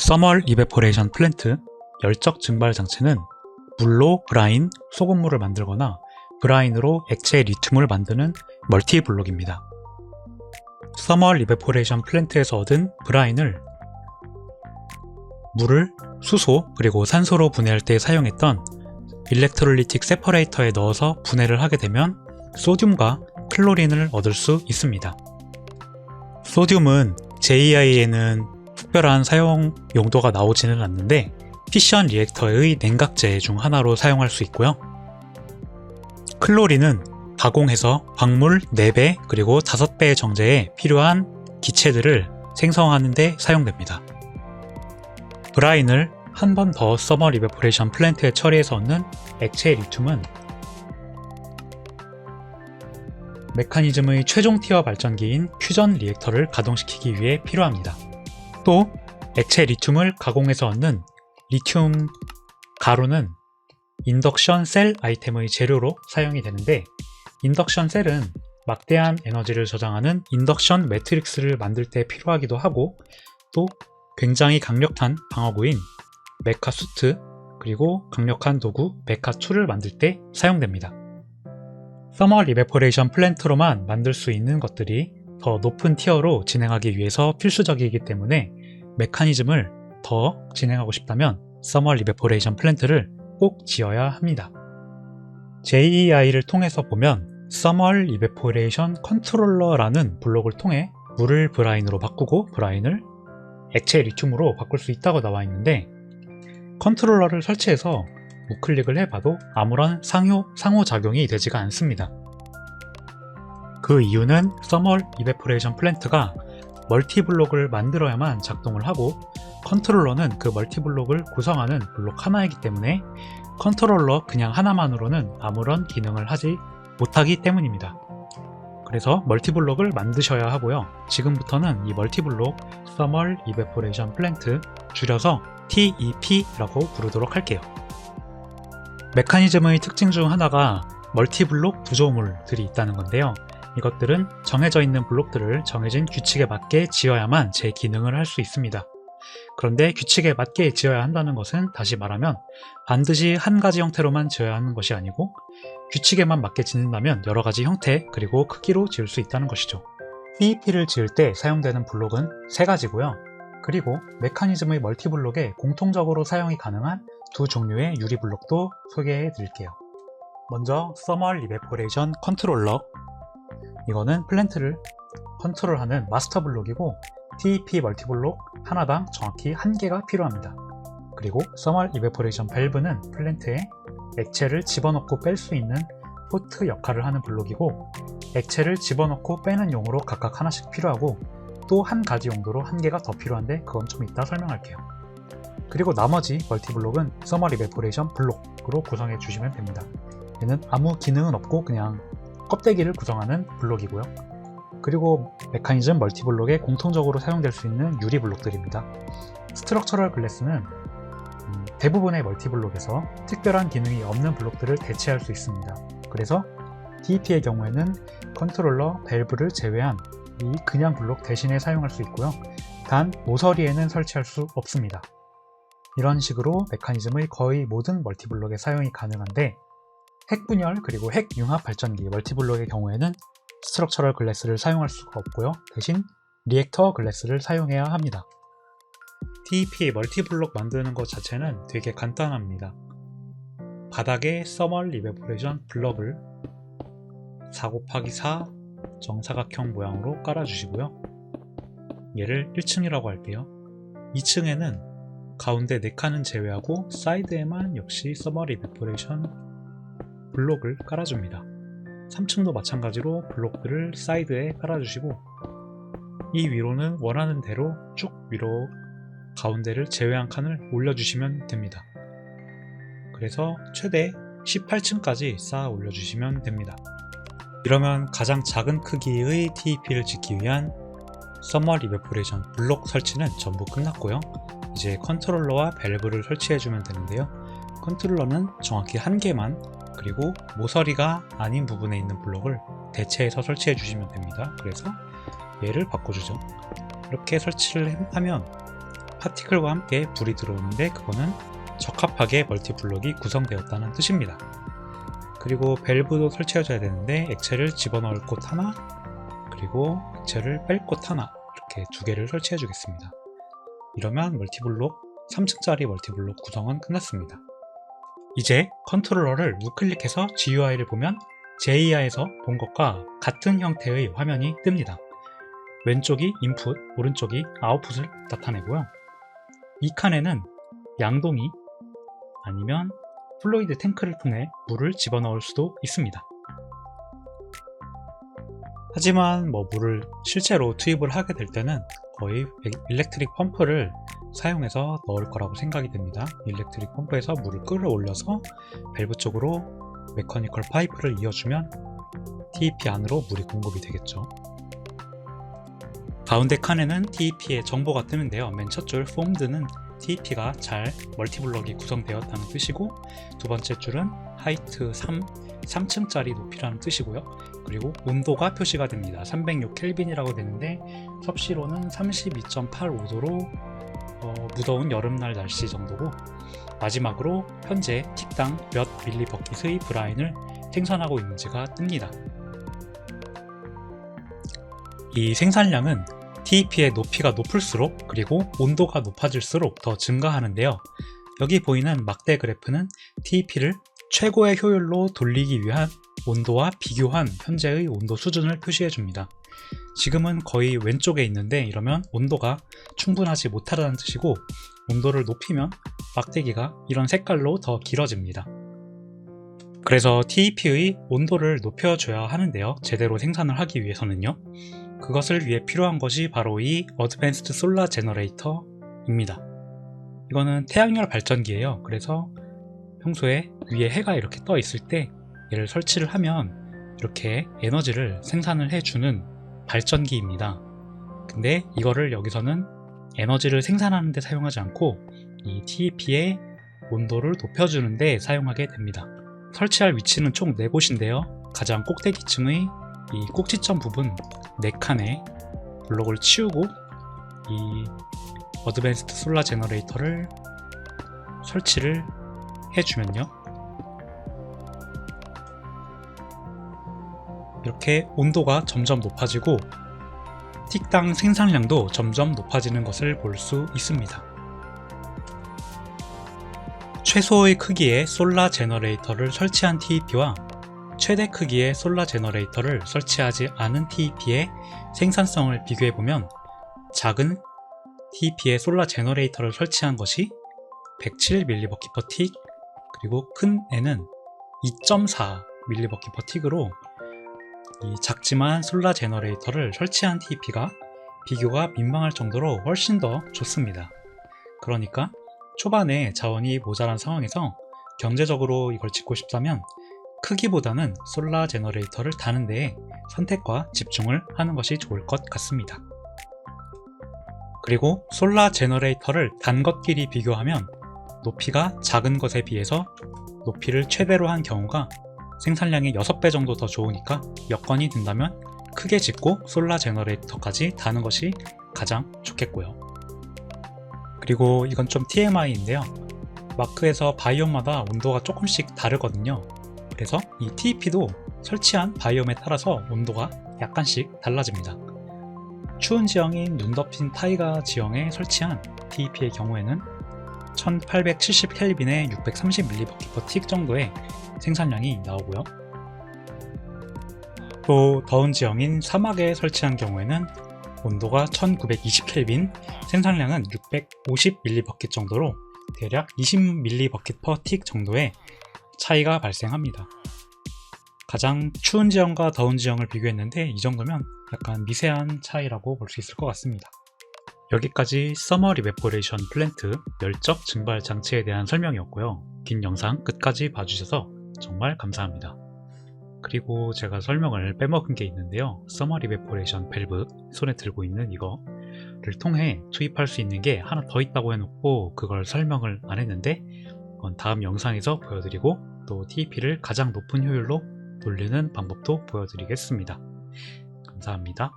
서멀 이베포레이션 플랜트 열적 증발 장치는 물로 브라인, 소금물을 만들거나 브라인으로 액체 리튬을 만드는 멀티 블록입니다. 서멀 이베포레이션 플랜트에서 얻은 브라인을 물을 수소 그리고 산소로 분해할 때 사용했던 일렉트롤리틱 세퍼레이터에 넣어서 분해를 하게 되면 소듐과 클로린을 얻을 수 있습니다. 소듐은 JEI에는 특별한 사용 용도가 나오지는 않는데 피션 리액터의 냉각제 중 하나로 사용할 수 있고요. 클로린은 가공해서 광물 4배 그리고 5배의 정제에 필요한 기체들을 생성하는 데 사용됩니다. 브라인을 한 번 더 서머 리베포레이션 플랜트에 처리해서 얻는 액체 리튬은 메커니즘의 최종 티어 발전기인 퓨전 리액터를 가동시키기 위해 필요합니다. 또 액체 리튬을 가공해서 얻는 리튬 가루는 인덕션 셀 아이템의 재료로 사용이 되는데 인덕션 셀은 막대한 에너지를 저장하는 인덕션 매트릭스를 만들 때 필요하기도 하고 또 굉장히 강력한 방어구인 메카 수트 그리고 강력한 도구 메카 2를 만들 때 사용됩니다. 서머 리베포레이션 플랜트로만 만들 수 있는 것들이 더 높은 티어로 진행하기 위해서 필수적이기 때문에 메커니즘을 더 진행하고 싶다면 서머 리베포레이션 플랜트를 꼭 지어야 합니다. JEI를 통해서 보면 서머 리베포레이션 컨트롤러라는 블록을 통해 물을 브라인으로 바꾸고 브라인을 액체 리튬으로 바꿀 수 있다고 나와 있는데 컨트롤러를 설치해서 우클릭을 해봐도 아무런 상호, 상호작용이 되지가 않습니다. 그 이유는 서멀 이베포레이션 플랜트가 멀티블록을 만들어야만 작동을 하고 컨트롤러는 그 멀티블록을 구성하는 블록 하나이기 때문에 컨트롤러 그냥 하나만으로는 아무런 기능을 하지 못하기 때문입니다. 그래서 멀티블록을 만드셔야 하고요. 지금부터는 이 멀티블록 서멀 이베포레이션 플랜트 줄여서 TEP라고 부르도록 할게요. 메커니즘의 특징 중 하나가 멀티블록 구조물들이 있다는 건데요. 이것들은 정해져 있는 블록들을 정해진 규칙에 맞게 지어야만 제 기능을 할 수 있습니다. 그런데 규칙에 맞게 지어야 한다는 것은 다시 말하면 반드시 한 가지 형태로만 지어야 하는 것이 아니고 규칙에만 맞게 짓는다면 여러 가지 형태 그리고 크기로 지을 수 있다는 것이죠. CEP를 지을 때 사용되는 블록은 세 가지고요. 그리고 메커니즘의 멀티블록에 공통적으로 사용이 가능한 두 종류의 유리 블록도 소개해 드릴게요. 먼저 서멀 리베포레이션 컨트롤러 이거는 플랜트를 컨트롤하는 마스터 블록이고 TEP 멀티블록 하나당 정확히 한 개가 필요합니다. 그리고 서멀 이베포레이션 밸브는 플랜트에 액체를 집어넣고 뺄 수 있는 포트 역할을 하는 블록이고 액체를 집어넣고 빼는 용으로 각각 하나씩 필요하고 또 한 가지 용도로 한 개가 더 필요한데 그건 좀 이따 설명할게요. 그리고 나머지 멀티블록은 서머 리베포레이션 블록으로 구성해 주시면 됩니다. 얘는 아무 기능은 없고 그냥 껍데기를 구성하는 블록이고요. 그리고 메커니즘 멀티블록에 공통적으로 사용될 수 있는 유리 블록들입니다. 스트럭처럴 글래스는 음, 대부분의 멀티블록에서 특별한 기능이 없는 블록들을 대체할 수 있습니다. 그래서 DEP의 경우에는 컨트롤러 밸브를 제외한 이 그냥 블록 대신에 사용할 수 있고요. 단 모서리에는 설치할 수 없습니다. 이런 식으로 메커니즘의 거의 모든 멀티블록에 사용이 가능한데 핵분열 그리고 핵융합 발전기 멀티블록의 경우에는 스트럭처럴 글래스를 사용할 수가 없고요. 대신 리액터 글래스를 사용해야 합니다. TEP 멀티블록 만드는 것 자체는 되게 간단합니다. 바닥에 서멀 리베포레이션 블럭을 4 곱하기 4 정사각형 모양으로 깔아주시고요. 얘를 1층이라고 할게요. 2층에는 가운데 4칸은 제외하고 사이드에만 역시 서머 리베포레이션 블록을 깔아줍니다. 3층도 마찬가지로 블록들을 사이드에 깔아주시고 이 위로는 원하는 대로 쭉 위로 가운데를 제외한 칸을 올려주시면 됩니다. 그래서 최대 18층까지 쌓아 올려주시면 됩니다. 이러면 가장 작은 크기의 TEP를 짓기 위한 서머 리베포레이션 블록 설치는 전부 끝났고요. 이제 컨트롤러와 밸브를 설치해주면 되는데요. 컨트롤러는 정확히 한 개만 그리고 모서리가 아닌 부분에 있는 블록을 대체해서 설치해 주시면 됩니다. 그래서 얘를 바꿔주죠. 이렇게 설치를 하면 파티클과 함께 불이 들어오는데 그거는 적합하게 멀티블록이 구성되었다는 뜻입니다. 그리고 밸브도 설치해 줘야 되는데 액체를 집어넣을 곳 하나 그리고 액체를 뺄 곳 하나 이렇게 두 개를 설치해 주겠습니다. 이러면 멀티블록 3층짜리 멀티블록 구성은 끝났습니다. 이제 컨트롤러를 우클릭해서 GUI를 보면 JI에서 본 것과 같은 형태의 화면이 뜹니다. 왼쪽이 인풋, 오른쪽이 아웃풋을 나타내고요. 이 칸에는 양동이 아니면 플로이드 탱크를 통해 물을 집어넣을 수도 있습니다. 하지만 뭐 물을 실제로 투입을 하게 될 때는 거의 일렉트릭 펌프를 사용해서 넣을 거라고 생각이 됩니다. 일렉트릭 펌프에서 물을 끌어올려서 밸브 쪽으로 메커니컬 파이프를 이어주면 TEP 안으로 물이 공급이 되겠죠. 가운데 칸에는 TEP의 정보가 뜨는데요. 맨 첫줄 formed는 TEP가 잘 멀티블럭이 구성되었다는 뜻이고 두 번째 줄은 하이트 3, 3층짜리 높이라는 뜻이고요. 그리고 온도가 표시가 됩니다. 306 켈빈이라고 되는데 섭씨로는 32.85도로 어, 무더운 여름날 날씨 정도고 마지막으로 현재 틱당 몇 밀리버킷의 브라인을 생산하고 있는지가 뜹니다. 이 생산량은 TEP의 높이가 높을수록 그리고 온도가 높아질수록 더 증가하는데요. 여기 보이는 막대 그래프는 TEP를 최고의 효율로 돌리기 위한 온도와 비교한 현재의 온도 수준을 표시해 줍니다. 지금은 거의 왼쪽에 있는데 이러면 온도가 충분하지 못하다는 뜻이고 온도를 높이면 막대기가 이런 색깔로 더 길어집니다. 그래서 TEP의 온도를 높여줘야 하는데요. 제대로 생산을 하기 위해서는요. 그것을 위해 필요한 것이 바로 이 어드밴스드 솔라 제너레이터입니다. 이거는 태양열 발전기예요. 그래서 평소에 위에 해가 이렇게 떠 있을 때 얘를 설치를 하면 이렇게 에너지를 생산을 해주는 발전기입니다. 근데 이거를 여기서는 에너지를 생산하는 데 사용하지 않고 이 TEP의 온도를 높여주는 데 사용하게 됩니다. 설치할 위치는 총 4곳인데요. 가장 꼭대기층의 이 꼭지점 부분 4칸에 블록을 치우고 이 어드밴스드 솔라 제너레이터를 설치를 해주면요. 이렇게 온도가 점점 높아지고 틱당 생산량도 점점 높아지는 것을 볼 수 있습니다. 최소의 크기의 솔라 제너레이터를 설치한 TEP와 최대 크기의 솔라 제너레이터를 설치하지 않은 TEP의 생산성을 비교해보면 작은 TEP의 솔라 제너레이터를 설치한 것이 107mW/틱 그리고 큰 애는 2.4mW/틱으로 이 작지만 솔라 제너레이터를 설치한 TEP가 비교가 민망할 정도로 훨씬 더 좋습니다. 그러니까 초반에 자원이 모자란 상황에서 경제적으로 이걸 짓고 싶다면 크기보다는 솔라 제너레이터를 다는 데에 선택과 집중을 하는 것이 좋을 것 같습니다. 그리고 솔라 제너레이터를 단 것끼리 비교하면 높이가 작은 것에 비해서 높이를 최대로 한 경우가 생산량이 6배 정도 더 좋으니까 여건이 된다면 크게 짓고 솔라 제너레이터까지 다는 것이 가장 좋겠고요. 그리고 이건 좀 TMI인데요. 마크에서 바이옴마다 온도가 조금씩 다르거든요. 그래서 이 TEP도 설치한 바이옴에 따라서 온도가 약간씩 달라집니다. 추운 지형인 눈 덮인 타이가 지형에 설치한 TEP의 경우에는 1870 켈빈에 630mW/틱 정도의 생산량이 나오고요. 또 더운 지형인 사막에 설치한 경우에는 온도가 1920 켈빈, 생산량은 650mW 정도로 대략 20mW/틱 정도의 차이가 발생합니다. 가장 추운 지형과 더운 지형을 비교했는데 이 정도면 약간 미세한 차이라고 볼 수 있을 것 같습니다. 여기까지 서머 리베포레이션 플랜트 열적 증발 장치에 대한 설명이었고요. 긴 영상 끝까지 봐주셔서 정말 감사합니다. 그리고 제가 설명을 빼먹은 게 있는데요. 서머 리베포레이션 밸브 손에 들고 있는 이거를 통해 투입할 수 있는 게 하나 더 있다고 해놓고 그걸 설명을 안 했는데 그건 다음 영상에서 보여드리고 또 TEP를 가장 높은 효율로 돌리는 방법도 보여드리겠습니다. 감사합니다.